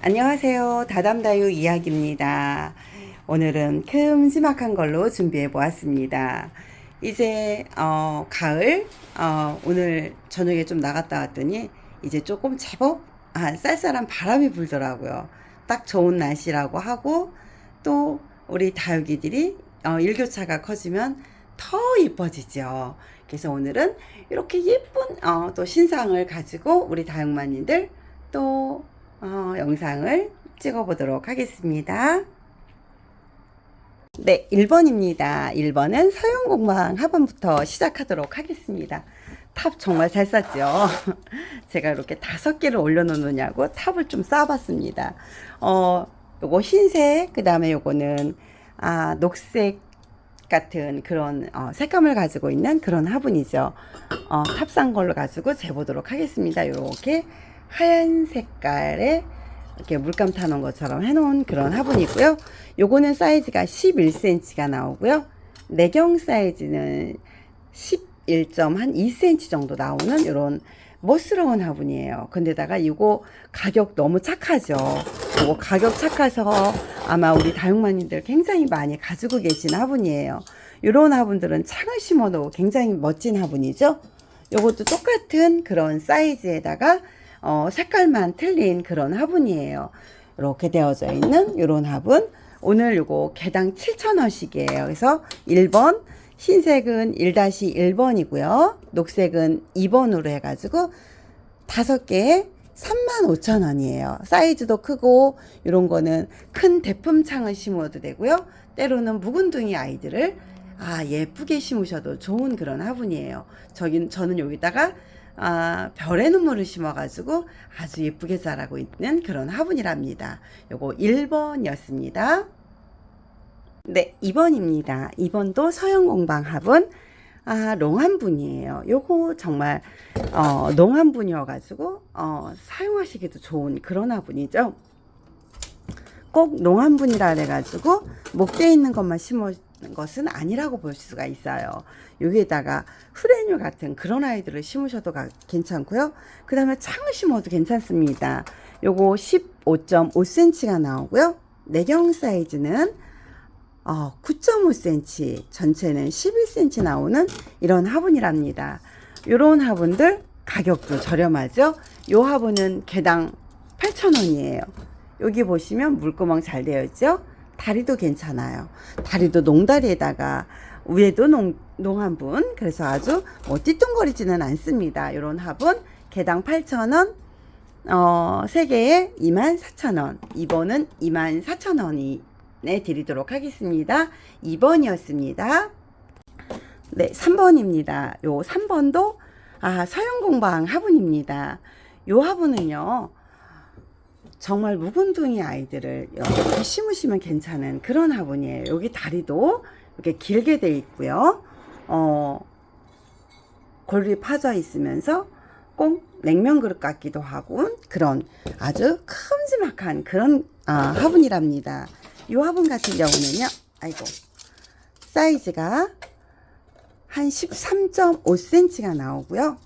안녕하세요. 다담다유 이야기입니다. 오늘은 큼지막한 걸로 준비해 보았습니다. 이제 어, 가을 어, 오늘 저녁에 좀 나갔다 왔더니 이제 조금 제법 아, 쌀쌀한 바람이 불더라고요. 딱 좋은 날씨라고 하고 또 우리 다육이들이 어, 일교차가 커지면 더 예뻐지죠. 그래서 오늘은 이렇게 예쁜 어, 또 신상을 가지고 우리 다육마님들 또 어, 영상을 찍어 보도록 하겠습니다. 네, 1번입니다. 1번은 서영공방 학원부터 시작하도록 하겠습니다. 탑 정말 잘 쌌죠? 제가 이렇게 다섯 개를 올려놓느냐고 탑을 좀 쌓아봤습니다. 어, 요거 흰색, 그 다음에 요거는, 아, 녹색 같은 그런, 어, 색감을 가지고 있는 그런 화분이죠. 어, 탑싼 걸로 가지고 재보도록 하겠습니다. 요렇게 하얀 색깔의 이렇게 물감 타놓은 것처럼 해놓은 그런 화분이고요. 요거는 사이즈가 11cm가 나오고요. 내경 사이즈는 11.2cm 정도 나오는 이런 멋스러운 화분이에요. 근데다가 이거 가격 너무 착하죠. 이거 가격 착해서 아마 우리 다육마님들 굉장히 많이 가지고 계신 화분이에요. 이런 화분들은 창을 심어도 굉장히 멋진 화분이죠. 요것도 똑같은 그런 사이즈에다가 어, 색깔만 틀린 그런 화분이에요. 이렇게 되어져 있는 이런 화분. 오늘 요거 개당 7,000원씩이에요. 그래서 1번, 흰색은 1-1번이고요. 녹색은 2번으로 해가지고 다섯 개에 35,000원이에요. 사이즈도 크고 이런 거는 큰 대품창을 심어도 되고요. 때로는 묵은둥이 아이들을 아 예쁘게 심으셔도 좋은 그런 화분이에요. 저긴 저는 여기다가 아, 별의 눈물을 심어가지고 아주 예쁘게 자라고 있는 그런 화분이랍니다. 요거 1번이었습니다. 네, 2번입니다. 2번도 서영공방 화분. 아, 농한분이에요. 요거 정말, 어, 농한분이어가지고, 어, 사용하시기도 좋은 그런 화분이죠. 꼭 농한분이라 그래가지고, 목대에 있는 것만 심어 것은 아니라고 볼 수가 있어요. 여기에다가 프레뉴 같은 그런 아이들을 심으셔도 가, 괜찮고요. 그 다음에 창을 심어도 괜찮습니다. 요거 15.5cm가 나오고요. 내경 사이즈는 어, 9.5cm, 전체는 11cm 나오는 이런 화분이랍니다. 요런 화분들 가격도 저렴하죠. 요 화분은 개당 8,000원이에요. 여기 보시면 물구멍 잘 되어 있죠. 다리도 괜찮아요. 다리도 농다리에다가 위에도 농, 농한분 그래서 아주 뭐 띠뚱거리지는 않습니다. 이런 화분 개당 8,000원 어, 3개에 24,000원 2번은 24,000원이 네, 드리도록 하겠습니다. 2번이었습니다. 네, 3번입니다. 요 3번도 아, 서영공방 화분입니다. 요 화분은요. 정말 묵은둥이 아이들을 이렇게 심으시면 괜찮은 그런 화분이에요. 여기 다리도 이렇게 길게 돼 있고요. 어, 골이 파져 있으면서 꼭 냉면 그릇 같기도 하고 그런 아주 큼지막한 그런 아, 화분이랍니다. 이 화분 같은 경우는요. 아이고. 사이즈가 한 13.5cm가 나오고요.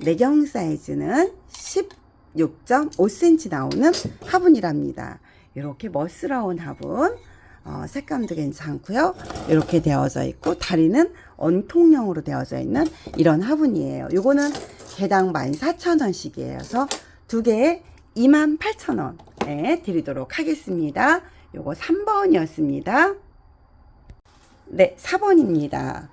내경 사이즈는 16.5cm 나오는 화분이랍니다. 이렇게 멋스러운 화분. 어, 색감도 괜찮고요. 이렇게 되어져 있고 다리는 원통형으로 되어져 있는 이런 화분이에요. 요거는 개당 14,000원씩이에요. 그래서 두 개에 28,000원 에 드리도록 하겠습니다. 요거 3번이었습니다. 네, 4번입니다.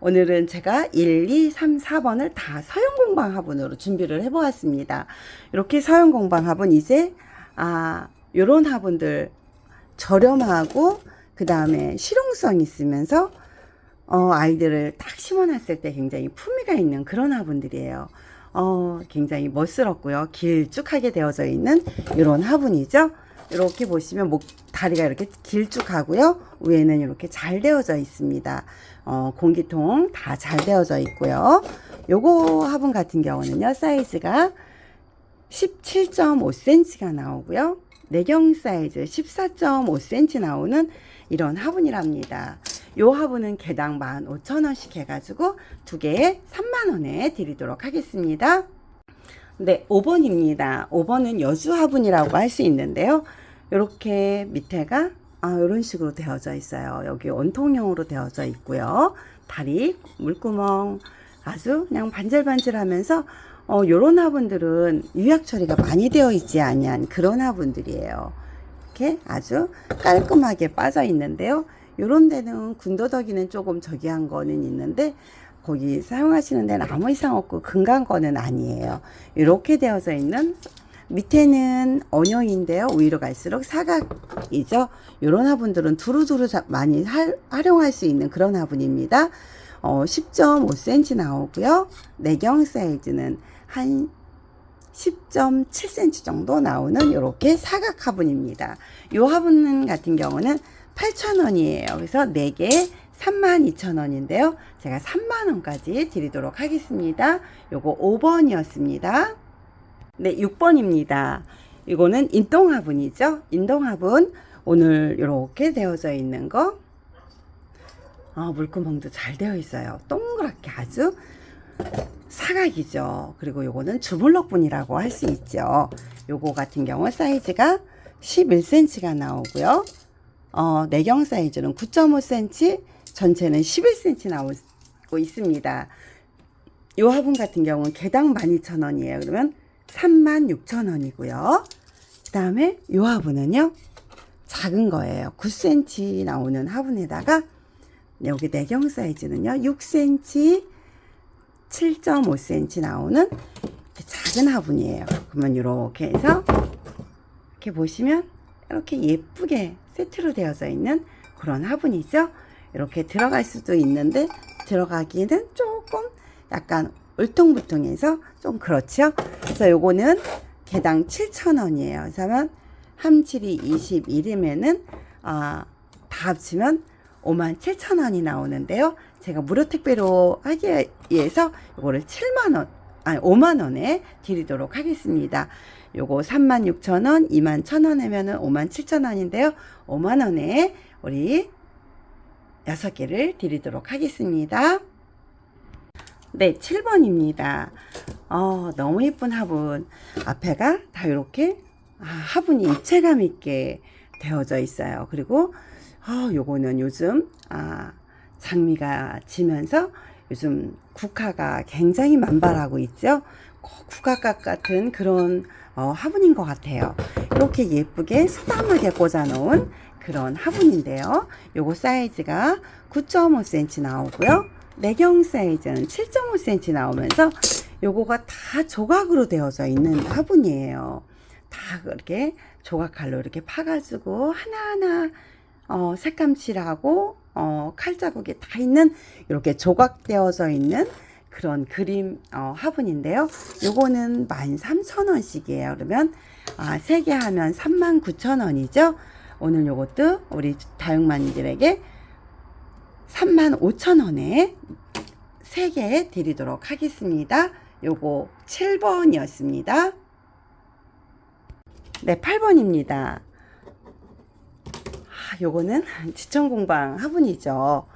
오늘은 제가 1, 2, 3, 4번을 다 서영공방 화분으로 준비를 해보았습니다. 이렇게 서영공방 화분 이제 아 요런 화분들 저렴하고 그 다음에 실용성 있으면서 어, 아이들을 딱 심어놨을 때 굉장히 품위가 있는 그런 화분들이에요. 어, 굉장히 멋스럽고요. 길쭉하게 되어져 있는 이런 화분이죠. 이렇게 보시면 목 다리가 이렇게 길쭉하고요. 위에는 이렇게 잘 되어져 있습니다. 어, 공기통 다 잘 되어져 있고요. 요거 화분 같은 경우는요. 사이즈가 17.5cm가 나오고요. 내경 사이즈 14.5cm 나오는 이런 화분이랍니다. 요 화분은 개당 15,000원씩 해가지고 두 개에 3만원에 드리도록 하겠습니다. 네, 5번입니다. 5번은 여주 화분이라고 할 수 있는데요. 이렇게 밑에가 아, 이런 식으로 되어져 있어요. 여기 원통형으로 되어져 있고요. 다리, 물구멍 아주 그냥 반질반질하면서 어, 요런 화분들은 유약 처리가 많이 되어 있지 아니한 그런 화분들이에요. 이렇게 아주 깔끔하게 빠져 있는데요. 요런 데는 군더더기는 조금 저기 한 거는 있는데 거기 사용하시는 데는 아무 이상 없고 금간 거는 아니에요. 이렇게 되어져 있는 밑에는 원형인데요. 위로 갈수록 사각이죠. 이런 화분들은 두루두루 자- 많이 할- 활용할 수 있는 그런 화분입니다. 어, 10.5cm 나오고요. 내경 사이즈는 한 10.7cm 정도 나오는 이렇게 사각 화분입니다. 이 화분 같은 경우는 8,000원이에요. 그래서 4개에 32,000원인데요. 제가 3만원까지 드리도록 하겠습니다. 요거 5번이었습니다. 네, 6번입니다. 이거는 인동화분이죠. 인동화분 오늘 이렇게 되어져 있는 거. 아, 물구멍도 잘 되어 있어요. 동그랗게 아주 사각이죠. 그리고 요거는 주물럭분이라고 할 수 있죠. 요거 같은 경우 사이즈가 11cm가 나오고요. 어, 내경 사이즈는 9.5cm, 전체는 11cm 나오고 있습니다. 요 화분 같은 경우는 개당 12,000원이에요. 그러면 36,000원이고요. 그 다음에 요 화분은요. 작은 거예요. 9cm 나오는 화분에다가 여기 내경 사이즈는요. 6cm, 7.5cm 나오는 작은 화분이에요. 그러면 이렇게 해서 이렇게 보시면 이렇게 예쁘게 세트로 되어져 있는 그런 화분이죠. 이렇게 들어갈 수도 있는데 들어가기는 조금 약간 울퉁불퉁해서 좀 그렇죠. 그래서 요거는 개당 7,000원이에요. 그래서 함칠이 21이면은 아, 다 합치면 57,000원이 나오는데요. 제가 무료 택배로 하기 위해서 요거를 7만 원, 아니 5만 원에 드리도록 하겠습니다. 요거 36,000원, 21,000원 하면은 57,000원인데요. 5만 원에 우리 6개를 드리도록 하겠습니다. 네, 7번입니다. 어, 너무 예쁜 화분. 앞에가 다 이렇게 아, 화분이 입체감 있게 되어져 있어요. 그리고 어, 요거는 요즘 아, 장미가 지면서 요즘 국화가 굉장히 만발하고 있죠. 국화각 같은 그런 어, 화분인 것 같아요. 이렇게 예쁘게 수담하게 꽂아놓은 그런 화분인데요. 요거 사이즈가 9.5cm 나오고요. 내경 사이즈는 7.5cm 나오면서 요거가 다 조각으로 되어져 있는 화분이에요. 다 그렇게 조각칼로 이렇게 파가지고 하나하나 어, 색감칠하고 어, 칼자국이 다 있는 이렇게 조각되어져 있는 그런 그림 어, 화분인데요. 요거는 13,000원씩이에요. 그러면 아, 3개 하면 39,000원이죠. 오늘 요것도 우리 다육마님들에게 35,000원에 3개 드리도록 하겠습니다. 요거 7번이었습니다. 네, 8번입니다. 아, 요거는 지천 공방 화분이죠.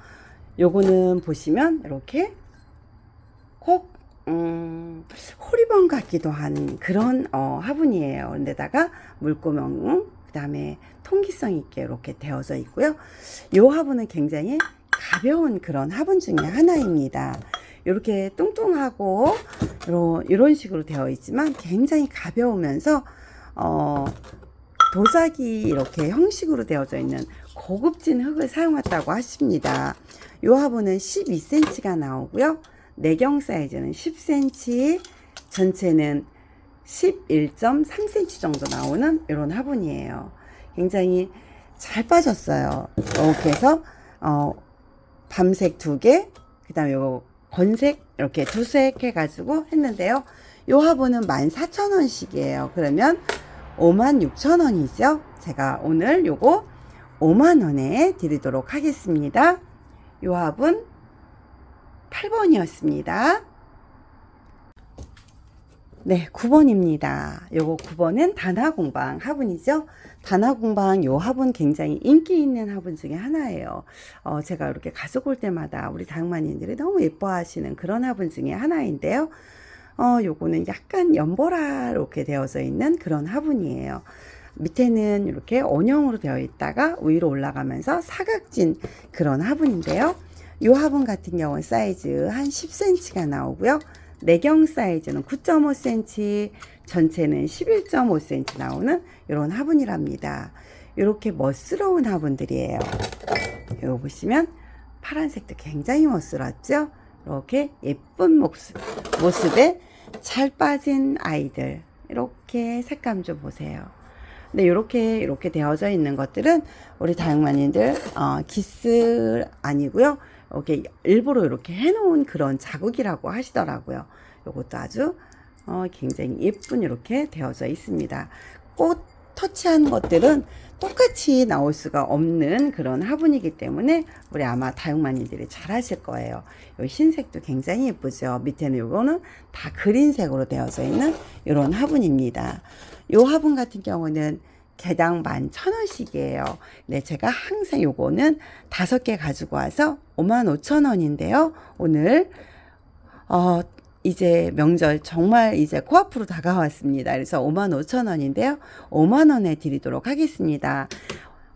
요거는 보시면 이렇게 콕, 음, 호리번 같기도 한 그런 어, 화분이에요. 그런데다가 물구멍, 그 다음에 통기성 있게 이렇게 되어져 있고요. 요 화분은 굉장히 가벼운 그런 화분 중에 하나입니다. 이렇게 뚱뚱하고 이런 식으로 되어 있지만 굉장히 가벼우면서 어, 도자기 이렇게 형식으로 되어져 있는 고급진 흙을 사용했다고 하십니다. 이 화분은 12cm가 나오고요. 내경 사이즈는 10cm, 전체는 11.3cm 정도 나오는 이런 화분이에요. 굉장히 잘 빠졌어요. 이렇게 해서 어, 밤색 두 개, 그 다음에 요 건색 이렇게 두색 해가지고 했는데요. 요 화분은 14,000원씩이에요. 그러면 56,000원이죠. 제가 오늘 요거 5만원에 드리도록 하겠습니다. 요 화분 8번이었습니다. 네, 9번입니다. 요거 9번은 단화 공방 화분이죠. 단화 공방 요 화분 굉장히 인기 있는 화분 중에 하나예요. 어, 제가 이렇게 가져올 때마다 우리 다육마님들이 너무 예뻐하시는 그런 화분 중에 하나인데요. 어, 요거는 약간 연보라롭게 되어져 있는 그런 화분이에요. 밑에는 이렇게 원형으로 되어 있다가 위로 올라가면서 사각진 그런 화분인데요. 요 화분 같은 경우는 사이즈 한 10cm가 나오고요. 내경 사이즈는 9.5cm, 전체는 11.5cm 나오는 이런 화분이랍니다. 이렇게 멋스러운 화분들이에요. 이거 보시면 파란색도 굉장히 멋스럽죠? 이렇게 예쁜 모습, 모습에 잘 빠진 아이들. 이렇게 색감 좀 보세요. 근데 이렇게 이렇게 되어져 있는 것들은 우리 다육마님들 어, 기스 아니고요. 이렇게 일부러 이렇게 해놓은 그런 자국이라고 하시더라고요. 이것도 아주 어, 굉장히 예쁜 이렇게 되어져 있습니다. 꽃 터치한 것들은 똑같이 나올 수가 없는 그런 화분이기 때문에 우리 아마 다육마님들이 잘 하실 거예요. 이 흰색도 굉장히 예쁘죠. 밑에는 요거는 다 그린색으로 되어져 있는 이런 화분입니다. 요 화분 같은 경우는 개당 만 천 원씩이에요. 네, 제가 항상 요거는 다섯 개 가지고 와서 5만 5천 원인데요. 오늘 어 이제 명절 정말 이제 코앞으로 다가왔습니다. 그래서 5만 5천 원인데요. 5만 원에 드리도록 하겠습니다.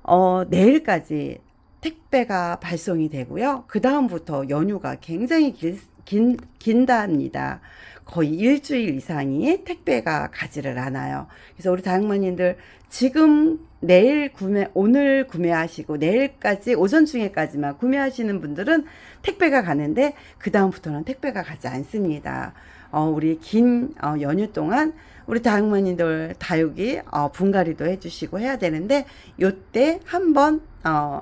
어, 내일까지 택배가 발송이 되고요. 그 다음부터 연휴가 굉장히 길, 긴, 긴답니다. 거의 일주일 이상이 택배가 가지를 않아요. 그래서 우리 다육마님들 지금 내일 구매, 오늘 구매하시고 내일까지 오전 중에까지만 구매하시는 분들은 택배가 가는데 그 다음부터는 택배가 가지 않습니다. 어, 우리 긴 어, 연휴 동안 우리 다육마님들 다육이 어, 분갈이도 해주시고 해야 되는데 요때 한번 어,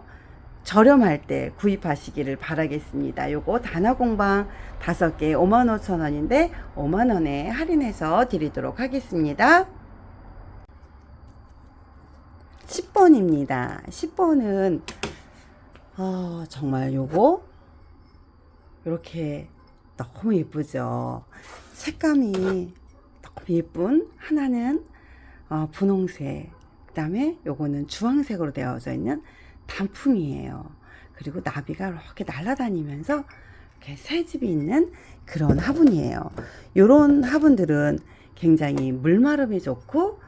저렴할 때 구입하시기를 바라겠습니다. 요거 단화 공방 5개 55,000원인데 5만원에 할인해서 드리도록 하겠습니다. 10번입니다. 10번은 어, 정말 요거 이렇게 너무 예쁘죠. 색감이 너무 예쁜 하나는 어, 분홍색 그 다음에 요거는 주황색으로 되어져 있는 단풍이에요. 그리고 나비가 이렇게 날아다니면서 이렇게 새집이 있는 그런 화분이에요. 요런 화분들은 굉장히 물마름이 좋고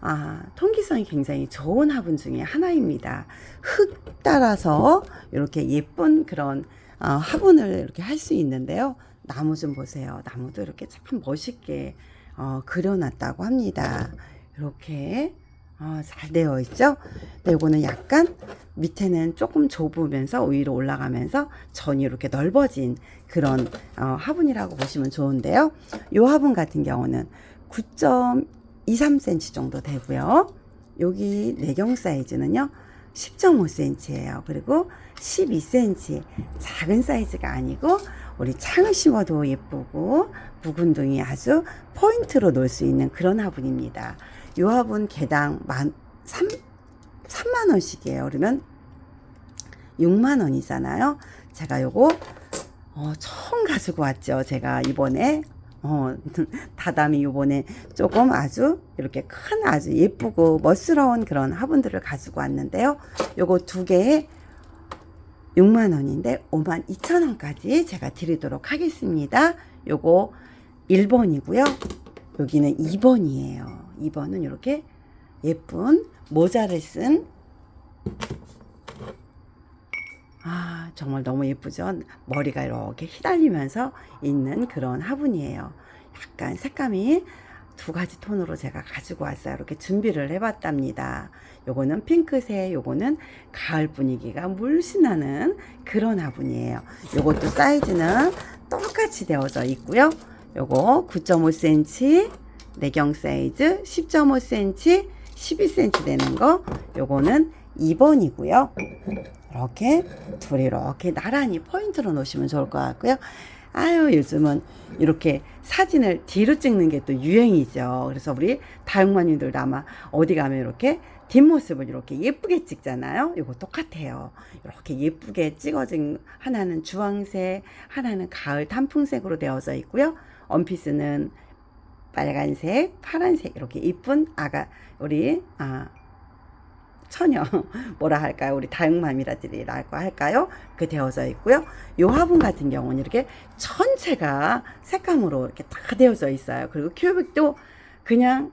아, 통기성이 굉장히 좋은 화분 중에 하나입니다. 흙 따라서 이렇게 예쁜 그런 어, 화분을 이렇게 할 수 있는데요. 나무 좀 보세요. 나무도 이렇게 참 멋있게 어, 그려놨다고 합니다. 이렇게 어, 잘 되어 있죠? 근데 이거는 약간 밑에는 조금 좁으면서 위로 올라가면서 전이 이렇게 넓어진 그런 어, 화분이라고 보시면 좋은데요. 이 화분 같은 경우는 9.23cm 정도 되고요. 여기 내경 사이즈는요. 10.5cm예요. 그리고 12cm 작은 사이즈가 아니고 우리 창을 심어도 예쁘고 묵은둥이 아주 포인트로 놓을 수 있는 그런 화분입니다. 이 화분 개당 만 3, 3만 원씩이에요. 그러면 6만 원이잖아요. 제가 요거 어, 처음 가지고 왔죠. 제가 이번에 어, 다담이 요번에 조금 아주 이렇게 큰 아주 예쁘고 멋스러운 그런 화분들을 가지고 왔는데요. 요거 두 개에 6만 원인데 5만 2천 원까지 제가 드리도록 하겠습니다. 요거 1번이고요. 여기는 2번이에요. 2번은 이렇게 예쁜 모자를 쓴 아, 정말 너무 예쁘죠? 머리가 이렇게 휘날리면서 있는 그런 화분이에요. 약간 색감이 두 가지 톤으로 제가 가지고 왔어요. 이렇게 준비를 해봤답니다. 요거는 핑크색, 요거는 가을 분위기가 물씬 나는 그런 화분이에요. 요것도 사이즈는 똑같이 되어져 있고요. 요거 9.5cm, 내경 사이즈 10.5cm, 12cm 되는 거, 요거는 2번이고요. 이렇게 둘이 이렇게 나란히 포인트로 놓으시면 좋을 것 같고요. 아유 요즘은 이렇게 사진을 뒤로 찍는 게 또 유행이죠. 그래서 우리 다육마님들도 아마 어디 가면 이렇게 뒷모습을 이렇게 예쁘게 찍잖아요. 이거 똑같아요. 이렇게 예쁘게 찍어진 하나는 주황색, 하나는 가을 단풍색으로 되어져 있고요. 원피스는 빨간색, 파란색 이렇게 이쁜 아가 우리 아 처녀 뭐라 할까요? 우리 다육맘이라들이라고 할까요? 그 되어져 있고요. 요 화분 같은 경우는 이렇게 전체가 색감으로 이렇게 다 되어져 있어요. 그리고 큐빅도 그냥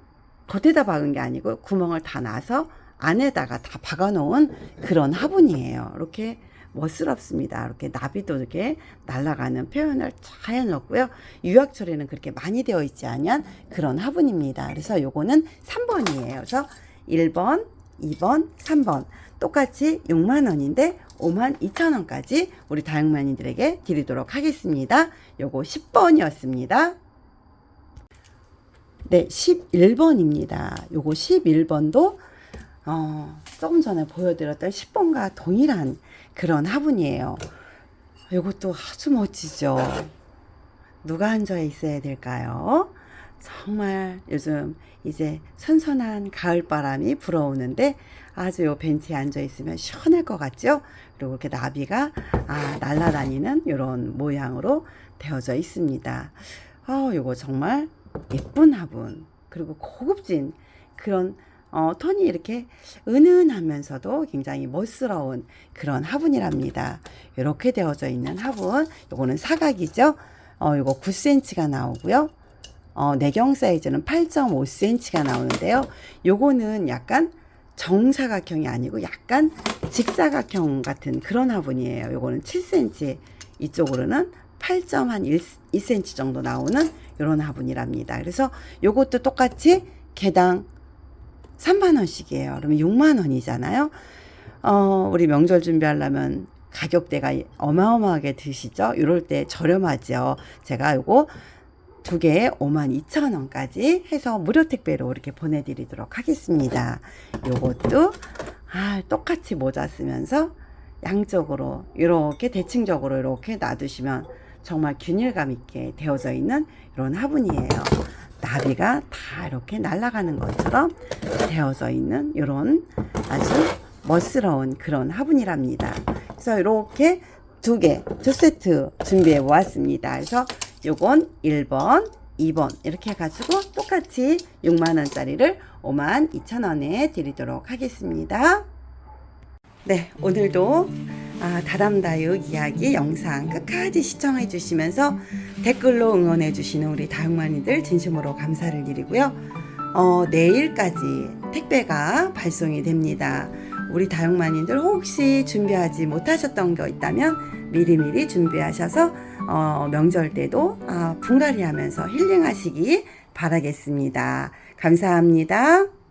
겉에다 박은 게 아니고 구멍을 다 나서 안에다가 다 박아 놓은 그런 화분이에요. 이렇게 멋스럽습니다. 이렇게 나비도 이렇게 날아가는 표현을 잘 해놓고요. 유약 처리는 그렇게 많이 되어 있지 않은 그런 화분입니다. 그래서 요거는 3번이에요. 그래서 1번, 2번, 3번 똑같이 6만 원인데 5만 2천 원까지 우리 다육만인들에게 드리도록 하겠습니다. 요거 10번이었습니다. 네, 11번입니다. 요거 11번도 어, 조금 전에 보여드렸던 10번과 동일한 그런 화분이에요. 요것도 아주 멋지죠. 누가 앉아 있어야 될까요? 정말 요즘 이제 선선한 가을 바람이 불어오는데 아주 요 벤치에 앉아 있으면 시원할 것 같죠? 그리고 이렇게 나비가 아, 날아다니는 이런 모양으로 되어져 있습니다. 어, 요거 정말 예쁜 화분 그리고 고급진 그런 어, 톤이 이렇게 은은하면서도 굉장히 멋스러운 그런 화분이랍니다. 이렇게 되어져 있는 화분 요거는 사각이죠. 어, 요거 9cm가 나오고요. 어, 내경 사이즈는 8.5cm가 나오는데요. 요거는 약간 정사각형이 아니고 약간 직사각형 같은 그런 화분이에요. 요거는 7cm, 이쪽으로는 8.1cm 정도 나오는 이런 화분이랍니다. 그래서 요것도 똑같이 개당 3만 원씩이에요. 그러면 6만 원이잖아요. 어, 우리 명절 준비하려면 가격대가 어마어마하게 드시죠? 이럴 때 저렴하죠. 제가 요거 두 개에 5만 2천 원까지 해서 무료 택배로 이렇게 보내드리도록 하겠습니다. 요것도 아, 똑같이 모자 쓰면서 양쪽으로 이렇게 대칭적으로 이렇게 놔두시면 정말 균일감 있게 되어져 있는 이런 화분이에요. 나비가 다 이렇게 날아가는 것처럼 되어져 있는 이런 아주 멋스러운 그런 화분이랍니다. 그래서 이렇게 두 개, 두 세트 준비해 보았습니다. 그래서 요건 1번, 2번 이렇게 해가지고 똑같이 6만원짜리를 5만 2천원에 드리도록 하겠습니다. 네, 오늘도 아, 다담다육 이야기 영상 끝까지 시청해 주시면서 댓글로 응원해 주시는 우리 다육만이들 진심으로 감사를 드리고요. 어, 내일까지 택배가 발송이 됩니다. 우리 다육만인들 혹시 준비하지 못하셨던 거 있다면 미리미리 준비하셔서 어, 명절 때도 아, 분갈이 하면서 힐링하시기 바라겠습니다. 감사합니다.